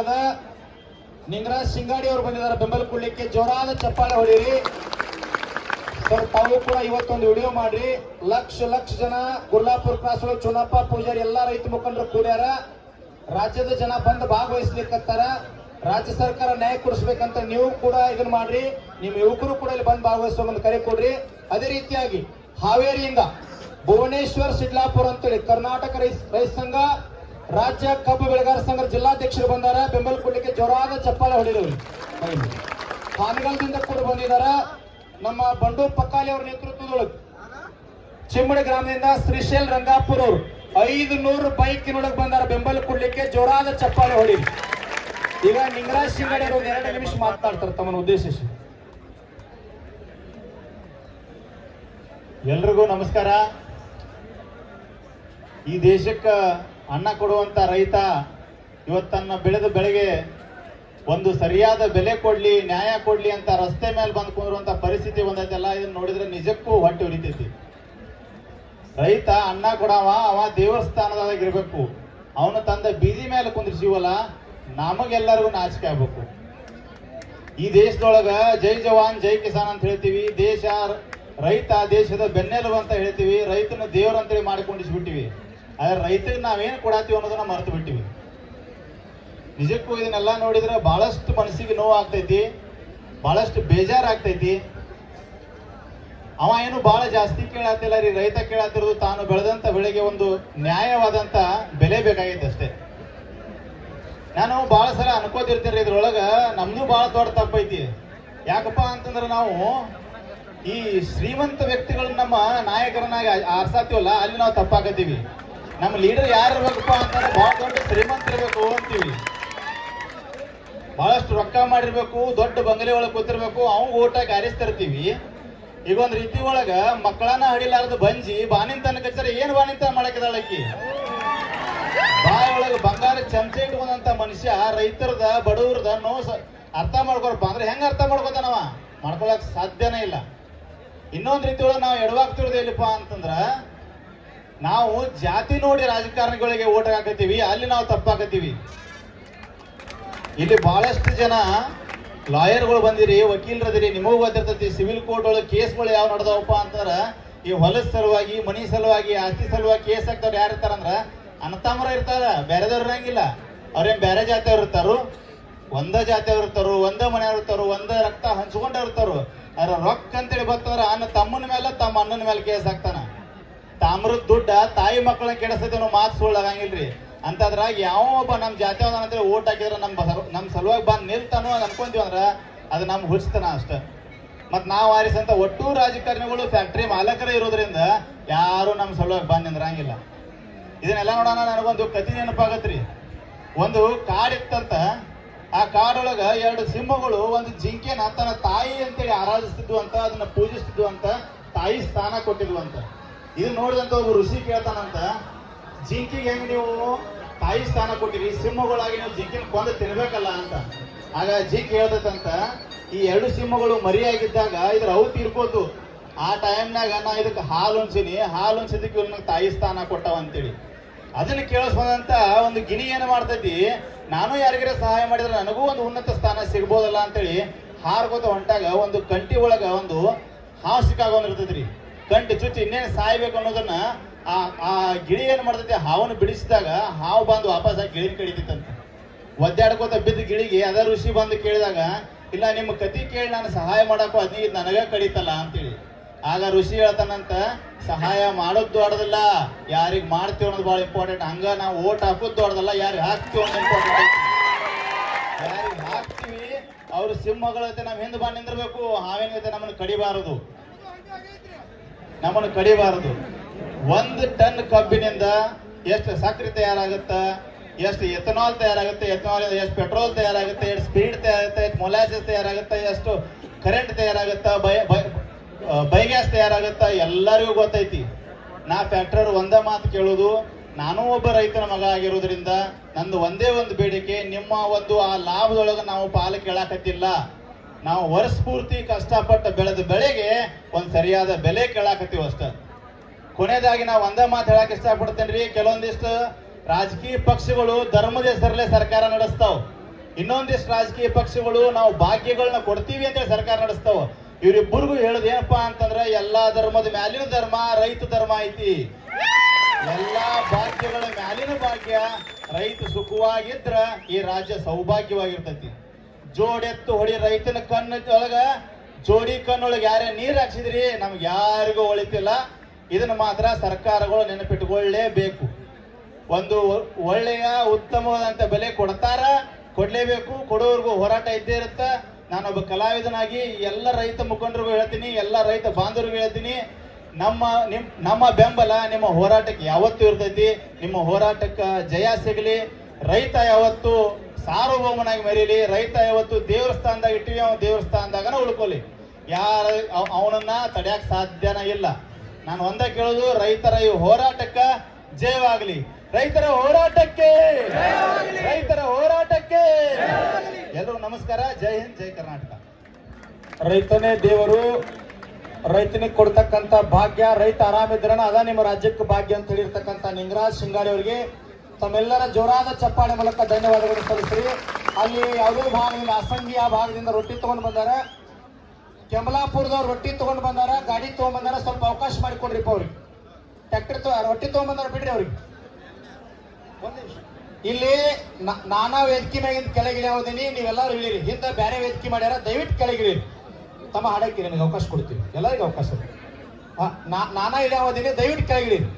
ಭಾಗದ ನಿಂಗರಾಜ್ ಸಿಂಗಾಡಿ ಅವರು ಬಂದಿದ್ದಾರೆ. ಬೆಂಬಲ ಕೊಡ್ಲಿಕ್ಕೆ ಜೋರಾದ ಚಪ್ಪಾಳೆ ಹೊಡೀರಿ. ಸರ್ ತಾವು ಕೂಡ ಇವತ್ತೊಂದು ವಿಡಿಯೋ ಮಾಡ್ರಿ. ಲಕ್ಷ ಲಕ್ಷ ಜನ ಗುರ್ಲಾಪುರ ಕ್ರಾಸ್ ಚುನಪ್ಪ ಪೂಜಾರಿ ಎಲ್ಲಾ ರೈತ ಮುಖಂಡರು ಕೂಡ್ಯಾರ. ರಾಜ್ಯದ ಜನ ಬಂದು ಭಾಗವಹಿಸ್ಲಿಕ್ಕತ್ತಾರ. ರಾಜ್ಯ ಸರ್ಕಾರ ನ್ಯಾಯ ಕೊಡಿಸ್ಬೇಕಂತ ನೀವು ಕೂಡ ಇದನ್ನ ಮಾಡ್ರಿ. ನಿಮ್ಮ ಯುವಕರು ಕೂಡ ಇಲ್ಲಿ ಬಂದು ಭಾಗವಹಿಸುವ ಒಂದು ಕರೆ ಕೊಡ್ರಿ. ಅದೇ ರೀತಿಯಾಗಿ ಹಾವೇರಿಯಿಂದ ಭುವನೇಶ್ವರ್, ಸಿಡ್ಲಾಪುರ್ ಅಂತೇಳಿ ಕರ್ನಾಟಕ ರೈತ ಸಂಘ ರಾಜ್ಯ ಕಬ್ಬು ಬೆಳೆಗಾರ ಸಂಘದ ಜಿಲ್ಲಾಧ್ಯಕ್ಷರು ಬಂದಾರ. ಬೆಂಬಲ ಕೊಡ್ಲಿಕ್ಕೆ ಜೋರಾದ ಚಪ್ಪಾಳೆ ಹೊಡಿದವ್ರಿ ಹಾನಗಲ್ದಿಂದ ಕೂಡ ಬಂದಿದಾರ ನಮ್ಮ ಬಂಡೂರು ಪಕ್ಕಾಲಿ ಅವರ ನೇತೃತ್ವದೊಳಗೆ ಚಿಮ್ಮಡಿ ಗ್ರಾಮದಿಂದ ಶ್ರೀಶೈಲ್ ರಂಗಾಪುರ್ ಅವರು ಐದು ನೂರು ಬೈಕಿನೊಳಗೆ ಬಂದಾರ. ಬೆಂಬಲ ಕೊಡ್ಲಿಕ್ಕೆ ಜೋರಾದ ಚಪ್ಪಾಳೆ ಹೊಡಿ ಈಗ ನಿಂಗರಾಜ್ ಶಿಂಗಡಿ ಅವರು ಎರಡು ನಿಮಿಷ ಮಾತನಾಡ್ತಾರೆ ತಮ್ಮನ್ನು ಉದ್ದೇಶಿಸಿ ಎಲ್ರಿಗೂ ನಮಸ್ಕಾರ. ಈ ದೇಶಕ್ಕ ಅನ್ನ ಕೊಡುವಂತ ರೈತ ಇವತ್ತನ್ನ ಬೆಳೆದ ಬೆಳೆಗೆ ಒಂದು ಸರಿಯಾದ ಬೆಲೆ ಕೊಡ್ಲಿ, ನ್ಯಾಯ ಕೊಡ್ಲಿ ಅಂತ ರಸ್ತೆ ಮೇಲೆ ಬಂದು ಕುಂದಿರುವಂತ ಪರಿಸ್ಥಿತಿ ಬಂದೈತೆಲ್ಲ ಇದನ್ನ ನೋಡಿದ್ರೆ ನಿಜಕ್ಕೂ ಹೊಟ್ಟೆ ಉರಿತೈತಿ. ರೈತ ಅನ್ನ ಕೊಡವ, ಅವ ದೇವಸ್ಥಾನದಾಗ ಇರಬೇಕು. ಅವನು ತಂದ ಬೀದಿ ಮೇಲೆ ಕುಂದಿರ್ಸೀವಲ್ಲ, ನಮಗೆಲ್ಲರಿಗೂ ನಾಚಿಕೆ ಆಗ್ಬೇಕು. ಈ ದೇಶದೊಳಗ ಜೈ ಜವಾನ್, ಜೈ ಕಿಸಾನ್ ಅಂತ ಹೇಳ್ತೀವಿ. ದೇಶ, ರೈತ ದೇಶದ ಬೆನ್ನೆಲುಬು ಅಂತ ಹೇಳ್ತೀವಿ. ರೈತನ ದೇವರಂತೇಳಿ ಮಾಡಿಕೊಂಡಿಸ್ಬಿಟ್ಟಿವಿ. ಆದ್ರೆ ರೈತರಿಗೆ ನಾವೇನು ಕೊಡಾತೀವಿ ಅನ್ನೋದನ್ನ ಮರೆತು ಬಿಟ್ಟಿವಿ. ನಿಜಕ್ಕೂ ಇದನ್ನೆಲ್ಲ ನೋಡಿದ್ರೆ ಬಹಳಷ್ಟು ಮನಸ್ಸಿಗೆ ನೋವು ಆಗ್ತೈತಿ, ಬಹಳಷ್ಟು ಬೇಜಾರಾಗ್ತೈತಿ. ಅವ ಏನು ಬಹಳ ಜಾಸ್ತಿ ಕೇಳತ್ತಿಲ್ಲ ರೀ, ರೈತ ಕೇಳಾತಿರೋದು ತಾನು ಬೆಳೆದಂತ ಬೆಳೆಗೆ ಒಂದು ನ್ಯಾಯವಾದಂತ ಬೆಲೆ ಬೇಕಾಗೈತೆ ಅಷ್ಟೇ. ನಾನು ಬಹಳ ಸಲ ಅನ್ಕೋತಿರ್ತೀನಿ ಇದ್ರೊಳಗ, ನಮ್ದು ಬಹಳ ದೊಡ್ಡ ತಪ್ಪೈತಿ. ಯಾಕಪ್ಪ ಅಂತಂದ್ರೆ ನಾವು ಈ ಶ್ರೀಮಂತ ವ್ಯಕ್ತಿಗಳನ್ನ ನಮ್ಮ ನಾಯಕರನ್ನಾಗಿ ಆರ್ಸಾತೀವಲ್ಲ ಅಲ್ಲಿ ನಾವು ತಪ್ಪಾಕತ್ತೀವಿ. ನಮ್ಮ ಲೀಡರ್ ಯಾರು ಇರ್ಬೇಕಪ್ಪ ಅಂತಂದ್ರೆ ಬಹಳ ದೊಡ್ಡ ಶ್ರೀಮಂತ ಇರ್ಬೇಕು ಅಂತೀವಿ. ಬಹಳಷ್ಟು ರೊಕ್ಕ ಮಾಡಿರ್ಬೇಕು, ದೊಡ್ಡ ಬಂಗಲೆ ಒಳಗೆ ಕೂತಿರ್ಬೇಕು, ಅವ್ನು ಹಾಕಿ ಆರಿಸ್ತಿರ್ತೀವಿ ಈಗ ಒಂದ್ ರೀತಿ ಒಳಗ ಮಕ್ಕಳನ್ನ ಹಡಿಲಾರದು ಬಂಜಿ ಬಾನಿನ ತನಕ ಏನ್ ಬಾನಿಂತನ ಮಾಡಕ್ಕಿದಾಳಕ್ಕಿ ಬಾಯಿ ಒಳಗೆ ಬಂಗಾರ ಚಮಚೆ ಇಟ್ಕೊಂಡಂತ ಮನುಷ್ಯ ರೈತರದ, ಬಡವರದ ನೋ ಅರ್ಥ ಮಾಡ್ಕೊಳಪ್ಪ ಅಂದ್ರೆ ಹೆಂಗ ಅರ್ಥ ಮಾಡ್ಕೊತಾನವ ಮಾಡ್ಕೊಳಕ್ ಸಾಧ್ಯನೇ ಇಲ್ಲ. ಇನ್ನೊಂದ್ ರೀತಿ ಒಳಗೆ ನಾವು ಎಡವಾಗ್ತಿರೋದು ಎಲ್ಲಿಪ್ಪ ಅಂತಂದ್ರ ನಾವು ಜಾತಿ ನೋಡಿ ರಾಜಕಾರಣಿಗಳಿಗೆ ಓಟ್ ಹಾಕತ್ತೀವಿ, ಅಲ್ಲಿ ನಾವು ತಪ್ಪಾಕತ್ತೀವಿ. ಇಲ್ಲಿ ಬಹಳಷ್ಟು ಜನ ಲಾಯರ್ಗಳು ಬಂದಿರಿ ವಕೀಲರದಿರಿ ನಿಮಗೂ ಗೊತ್ತಿರ್ತೈತಿ, ಸಿವಿಲ್ ಕೋರ್ಟ್ ಒಳಗೆ ಕೇಸ್ಗಳು ಯಾವ ನಡೆದವಪ್ಪ ಅಂತಾರ ಈ ಹೊಲದ ಸಲುವಾಗಿ, ಮನಿ ಸಲುವಾಗಿ, ಆಸ್ತಿ ಸಲುವಾಗಿ ಕೇಸ್ ಹಾಕ್ದವ್ರು ಯಾರು ಇರ್ತಾರಂದ್ರ ಅನ್ನತಾಮರ ಇರ್ತಾರ, ಬೇರೆದವ್ರು ಇರಂಗಿಲ್ಲ. ಅವ್ರೇನ್ ಬೇರೆ ಜಾತಿಯವ್ರು ಇರ್ತಾರು? ಒಂದ ಜಾತಿಯವ್ರು ಇರ್ತಾರು, ಒಂದ ಮನೆಯವ್ರು ಇರ್ತಾರು, ಒಂದ ರಕ್ತ ಹಂಚ್ಕೊಂಡವ್ರು ಇರ್ತಾರು. ಅದ್ರ ರೊಕ್ಕ ಅಂತೇಳಿ ಬರ್ತಾರ ಅನ್ನ ತಮ್ಮನ ಮೇಲೆ ತಮ್ಮ ಅಣ್ಣನ ಮೇಲೆ ಕೇಸ್ ಹಾಕ್ತಾನ. ತಾಮ್ರದ ದುಡ್ಡ ತಾಯಿ ಮಕ್ಕಳನ್ನ ಕೆಡಿಸ್ತೈತೆ ಅನ್ನೋ ಮಾತು ಸುಳ್ಳಾಗಂಗಿಲ್ರಿ ಅಂತದ್ರಾಗ ಯಾವ ಒಬ್ಬ ನಮ್ಮ ಜಾತಿ ಅಂತೇಳಿ ಓಟ್ ಹಾಕಿದ್ರೆ ನಮ್ಮ ನಮ್ಮ ಸಲುವಾಗಿ ಬಂದು ನಿಲ್ತಾನೋ ಅನ್ಕೊಂತೀವಿ ಅಂದ್ರೆ ಅದು ನಮ್ ಹುಡ್ಸ್ತಾನ ಅಷ್ಟ. ಮತ್ತು ನಾವು ಆರಿಸಂತ ಒಟ್ಟು ರಾಜಕಾರಣಿಗಳು ಫ್ಯಾಕ್ಟ್ರಿ ಮಾಲಕರೇ ಇರೋದ್ರಿಂದ ಯಾರು ನಮ್ಮ ಸಲುವಾಗಿ ಬಂದು ನಿಂದ್ರಂಗಿಲ್ಲ. ಇದನ್ನೆಲ್ಲ ನೋಡೋಣ, ನನಗೊಂದು ಕತಿ ನೆನಪಾಗತ್ರಿ. ಒಂದು ಕಾಡಿತ್ತಂತ, ಆ ಕಾಡೊಳಗ ಎರಡು ಸಿಂಹಗಳು ಒಂದು ಜಿಂಕೆನ ತನ್ನ ತಾಯಿ ಅಂತೇಳಿ ಆರಾಧಿಸ್ತಿದ್ವು ಅಂತ, ಅದನ್ನ ಪೂಜಿಸ್ತಿದ್ವು ಅಂತ ತಾಯಿ ಸ್ಥಾನ ಕೊಟ್ಟಿದ್ವು ಅಂತ. ಇದು ನೋಡಿದಂತ ಒಬ್ಬ ಋಷಿ ಕೇಳ್ತಾನಂತ, ಜಿಂಕಿಗೆ ಹೆಂಗ್ ನೀವು ತಾಯಿ ಸ್ಥಾನ ಕೊಟ್ಟಿರಿ, ಸಿಂಹಗಳಾಗಿ ನೀವು ಜಿಂಕಿನ ಕೊಂದು ತಿನ್ಬೇಕಲ್ಲ ಅಂತ. ಆಗ ಜಿಂಕ್ ಹೇಳ್ತೈತಂತ, ಈ ಎರಡು ಸಿಂಹಗಳು ಮರಿಯಾಗಿದ್ದಾಗ ಇದ್ರ ಅವು ತೀರ್ಕೋತು ಆ ಟೈಮ್ನಾಗ ನಾ ಇದಕ್ಕೆ ಹಾಲು ಉಣ್ಸಿನಿ, ಹಾಲು ಉಣ್ಸಿದಕ್ಕೆ ಇವ್ರು ನಂಗೆ ತಾಯಿ ಸ್ಥಾನ ಕೊಟ್ಟವ ಅಂತೇಳಿ. ಅದನ್ನ ಕೇಳಿಸ್ಕೊಂಡಂತ ಒಂದು ಗಿಣಿ ಏನು ಮಾಡ್ತೈತಿ, ನಾನು ಯಾರಿಗಾರ ಸಹಾಯ ಮಾಡಿದ್ರೆ ನನಗೂ ಒಂದು ಉನ್ನತ ಸ್ಥಾನ ಸಿಗ್ಬೋದಲ್ಲ ಅಂತೇಳಿ ಹಾರ್ಕೋತ ಹೊಂಟಾಗ ಒಂದು ಕಂಟಿ ಒಳಗ ಒಂದು ಹಾವು ಸಿಕ್ಕಾಗೊಂಡಿರ್ತೈತ್ರಿ ಕಂಟಿ ಚುಚ್ಚಿ ಇನ್ನೇನು ಸಾಯ್ಬೇಕು ಅನ್ನೋದನ್ನ ಆ ಆ ಗಿಳಿ ಏನ್ ಮಾಡ್ತೈತಿ? ಹಾವನ್ನು ಬಿಡಿಸಿದಾಗ ಹಾವು ಬಂದು ವಾಪಸ್ ಆಗಿ ಗಿಳಿನ ಕಡಿತಿತ್ತಂತ ಒದ್ದಾಡ್ಕೋತ ಬಿದ್ದ ಗಿಳಿಗೆ ಅದ ಋಷಿ ಬಂದು ಕೇಳಿದಾಗ, ಇಲ್ಲ, ನಿಮ್ಮ ಕತಿ ಕೇಳಿ ನಾನು ಸಹಾಯ ಮಾಡಕ್ಕೂ ಅದ್ನಿ ನನಗೆ ಕಡಿತಲ್ಲ ಅಂತೇಳಿ. ಆಗ ಋಷಿ ಹೇಳ್ತಾನಂತ, ಸಹಾಯ ಮಾಡೋದು ದೊಡ್ಡದಲ್ಲ, ಯಾರಿಗ್ ಮಾಡ್ತೀವಿ ಅನ್ನೋದು ಬಹಳ ಇಂಪಾರ್ಟೆಂಟ್ ಹಂಗ ನಾವು ಓಟ್ ಹಾಕೋದು ದೊಡ್ಡದಲ್ಲ, ಯಾರಿಗೆ ಹಾಕ್ತೀವಿ ಅನ್ನೋದು ಇಂಪಾರ್ಟೆಂಟ್ ಯಾರಿಗೆ ಹಾಕ್ತೀವಿ, ಅವ್ರ ಸಿಂಹಗಳ ಜೊತೆ ನಮ್ಮ ಹಿಂದೆ ಬಂದು ನಿಂದಿರ್ಬೇಕು, ಹಾವಿನ ಜೊತೆ ನಮ್ಮನ್ನು ಕಡಿಬಾರದು. ನಮ್ಮನ್ನು ಕಡಿಬಾರದು. ಒಂದು ಟನ್ ಕಬ್ಬಿನಿಂದ ಎಷ್ಟು ಸಕ್ಕರೆ ತಯಾರಾಗುತ್ತೆ, ಎಷ್ಟು ಎಥನಾಲ್ ತಯಾರಾಗುತ್ತೆ, ಎಥನಾಲ್ ಎಷ್ಟು ಪೆಟ್ರೋಲ್ ತಯಾರಾಗುತ್ತೆ, ಎಷ್ಟು ಸ್ಪೀಡ್ ತಯಾರಾಗುತ್ತೆ, ಎಷ್ಟು ಮೊಲಾಸಸ್ ತಯಾರಾಗುತ್ತೆ, ಎಷ್ಟು ಕರೆಂಟ್ ತಯಾರಾಗುತ್ತಾ, ಬೈ ಬೈಗ್ಯಾಸ್ ತಯಾರಾಗುತ್ತಾ, ಎಲ್ಲರಿಗೂ ಗೊತ್ತೈತಿ. ನಾ ಫ್ಯಾಕ್ಟರ್ ಒಂದೇ ಮಾತು ಕೇಳೋದು, ನಾನು ಒಬ್ಬ ರೈತನ ಮಗ ಆಗಿರೋದ್ರಿಂದ ನಂದು ಒಂದೇ ಒಂದು ಬೇಡಿಕೆ, ನಿಮ್ಮ ಒಂದು ಆ ಲಾಭದೊಳಗೆ ನಾವು ಪಾಲು ಕೇಳಾಕತ್ತಿಲ್ಲ. ನಾವು ವರ್ಷ ಪೂರ್ತಿ ಕಷ್ಟಪಟ್ಟು ಬೆಳೆದ ಬೆಳೆಗೆ ಒಂದು ಸರಿಯಾದ ಬೆಲೆ ಕೇಳಾಕತ್ತೀವಿ ಅಷ್ಟ. ಕೊನೆಯದಾಗಿ ನಾವು ಒಂದೇ ಮಾತು ಹೇಳಕ್ ಇಷ್ಟಪಡ್ತೇನೆ ರೀ ಕೆಲವೊಂದಿಷ್ಟು ರಾಜಕೀಯ ಪಕ್ಷಗಳು ಧರ್ಮದ ಹೆಸರಲ್ಲೇ ಸರ್ಕಾರ ನಡೆಸ್ತಾವ್. ಇನ್ನೊಂದಿಷ್ಟು ರಾಜಕೀಯ ಪಕ್ಷಗಳು ನಾವು ಭಾಗ್ಯಗಳನ್ನ ಕೊಡ್ತೀವಿ ಅಂತೇಳಿ ಸರ್ಕಾರ ನಡೆಸ್ತಾವ. ಇವರಿಬ್ಬರಿಗೂ ಹೇಳೋದು ಏನಪ್ಪಾ ಅಂತಂದ್ರೆ, ಎಲ್ಲಾ ಧರ್ಮದ ಮ್ಯಾಲಿನ ಧರ್ಮ, ರೈತ ಧರ್ಮ ಐತಿ. ಎಲ್ಲಾ ಭಾಗ್ಯಗಳ ಮ್ಯಾಲಿನ ಭಾಗ್ಯ, ರೈತ ಸುಖವಾಗಿದ್ರ ಈ ರಾಜ್ಯ ಸೌಭಾಗ್ಯವಾಗಿರ್ತೈತಿ. ಜೋಡೆತ್ತು ಹೊಡಿ ರೈತನ ಕಣ್ಣು ಒಳಗ, ಜೋಡಿ ಕಣ್ಣೊಳಗೆ ಯಾರೇ ನೀರ್ ಹಾಕ್ಸಿದ್ರಿ, ನಮ್ಗೆ ಯಾರಿಗೂ ಒಳಿತಿಲ್ಲ ಇದನ್ನ ಮಾತ್ರ ಸರ್ಕಾರಗಳು ನೆನಪಿಟ್ಕೊಳ್ಳೇಬೇಕು. ಒಂದು ಒಳ್ಳೆಯ, ಉತ್ತಮವಾದಂತ ಬೆಲೆ ಕೊಡ್ತಾರ, ಕೊಡ್ಲೇಬೇಕು, ಕೊಡೋರ್ಗು ಹೋರಾಟ ಇದ್ದೇ ಇರುತ್ತ. ನಾನೊಬ್ಬ ಕಲಾವಿದನಾಗಿ ಎಲ್ಲ ರೈತ ಮುಖಂಡರಿಗೂ ಹೇಳ್ತೀನಿ, ಎಲ್ಲ ರೈತ ಬಾಂಧವರಿಗೂ ಹೇಳ್ತೀನಿ. ನಮ್ಮ, ನಿಮ್, ನಮ್ಮ ಬೆಂಬಲ ನಿಮ್ಮ ಹೋರಾಟಕ್ಕೆ ಯಾವತ್ತೂ ಇರ್ತೈತಿ. ನಿಮ್ಮ ಹೋರಾಟಕ್ಕೆ ಜಯ ಸಿಗಲಿ. ರೈತ ಯಾವತ್ತು ಸಾರ್ವಭೌಮನಾಗಿ ಮರೀಲಿ ರೈತ ಯಾವತ್ತು ದೇವಸ್ಥಾನದಾಗ ಇಟ್ಟಿವಿ ಅವ್ನು ದೇವಸ್ಥಾನದಾಗನ ಉಳ್ಕೊಲಿ ಯಾರ ಅವನನ್ನ ತಡೆಯಕ್ ಸಾಧ್ಯನ ಇಲ್ಲ. ನಾನು ಒಂದ ಕೇಳೋದು ರೈತರ ಈ ಹೋರಾಟಕ್ಕ ಜಯವಾಗಲಿ. ರೈತರ ಹೋರಾಟಕ್ಕೆ ರೈತರ ಹೋರಾಟಕ್ಕೆ ಎಲ್ಲರೂ ನಮಸ್ಕಾರ ಜೈ ಹಿಂದ್ ಜೈ ಕರ್ನಾಟಕ. ರೈತನೇ ದೇವರು ರೈತನಿಗೆ ಕೊಡ್ತಕ್ಕಂತ ಭಾಗ್ಯ ರೈತ ಆರಾಮಿದ್ರನ ಅದ ನಿಮ್ಮ ರಾಜ್ಯಕ್ಕೆ ಭಾಗ್ಯ ಅಂತ ಹೇಳಿರ್ತಕ್ಕಂಥ ನಿಂಗರಾಜ್ ಸಿಂಗಾರಿ ಅವರಿಗೆ. ತಮ್ಮೆಲ್ಲರ ಜೋರಾದ ಚಪ್ಪಾಳೆ ಮೂಲಕ ಧನ್ಯವಾದಗಳು ಸಲ್ಲಿಸ್ರಿ ಅಲ್ಲಿ ಯಾವುದೇ ಭಾಗದಿಂದ ಅಸಂಗಿ ಆ ಭಾಗದಿಂದ ರೊಟ್ಟಿ ತಗೊಂಡು ಬಂದಾರ. ಕೆಮಲಾಪುರದವ್ರು ರೊಟ್ಟಿ ತಗೊಂಡು ಬಂದಾರ ಗಾಡಿ ತಗೊಂಡ್ ಬಂದಾರ ಸ್ವಲ್ಪ ಅವಕಾಶ ಮಾಡಿಕೊಡ್ರಿಪ್ಪ ಅವ್ರಿಗೆ. ಟ್ರ್ಯಾಕ್ಟರ್ ರೊಟ್ಟಿ ತಗೊಂಡ್ ಬಂದಾರ ಬಿಡ್ರಿ ಅವ್ರಿಗೆ. ಇಲ್ಲಿ ನಾನಾ ವೇದಿಕೆ ಮ್ಯಾಗಿಂದ ಕೆಳಗಿಳಿಯೋದೀನಿ ನೀವೆಲ್ಲರೂ ಇಳಿರಿ. ಹಿಂದೆ ಬೇರೆ ವೇದಿಕೆ ಮಾಡ್ಯಾರ ದಯವಿಟ್ಟು ಕೆಳಗಿಳಿ ತಮ್ಮ ಹಾಡಕ್ಕೆ ನಿಮಗೆ ಅವಕಾಶ ಕೊಡ್ತೀವಿ ಎಲ್ಲರಿಗೂ ಅವಕಾಶ. ನಾನಾ ಇಳಿಯೋದೀನಿ ದಯವಿಟ್ಟು ಕೆಳಗಿಳಿರಿ.